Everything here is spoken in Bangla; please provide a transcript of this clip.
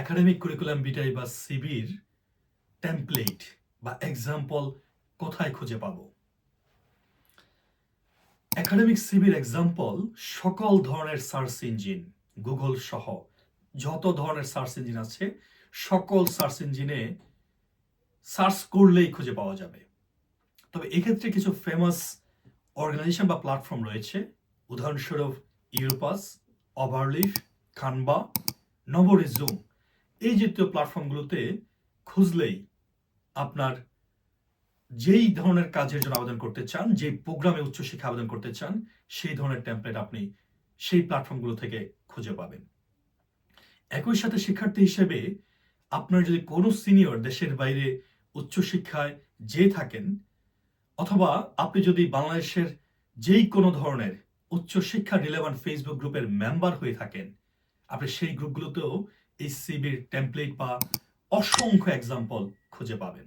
একাডেমিক কারিকুলাম বিটাই বা সিবির টেমপ্লেট বা এক্সাম্পল কোথায় খুঁজে পাব? একাডেমিক সিবির এক্সাম্পল সকল ধরনের সার্চ ইঞ্জিন গুগল সহ যত ধরনের সার্চ ইঞ্জিন আছে, সকল সার্চ ইঞ্জিনে সার্চ করলেই খুঁজে পাওয়া যাবে। তবে এক্ষেত্রে কিছু ফেমাস অর্গানাইজেশন বা প্ল্যাটফর্ম রয়েছে। উদাহরণস্বরূপ ইউরোপাস অভারলিফ খানবা নবরিজুম এই জাতীয় প্ল্যাটফর্মগুলোতে খুঁজলেই আপনার যেই ধরনের কাজের জন্য আবেদন করতে চান যে প্রোগ্রামে উচ্চশিক্ষা আবেদন করতে চান, সেই ধরনের টেমপ্লেট আপনি সেই প্ল্যাটফর্মগুলো থেকে খুঁজে পাবেন। একই সাথে শিক্ষার্থী হিসেবে আপনার যদি কোনো সিনিয়র দেশের বাইরে উচ্চশিক্ষায় যে থাকেন, অথবা আপনি যদি বাংলাদেশের যেই কোনো ধরনের উচ্চশিক্ষা রিলেভান্ট ফেসবুক গ্রুপের মেম্বার হয়ে থাকেন, আপনি সেই গ্রুপগুলোতেও এই টেমপ্লেট বা অসংখ্য এক্সাম্পল খুঁজে পাবেন।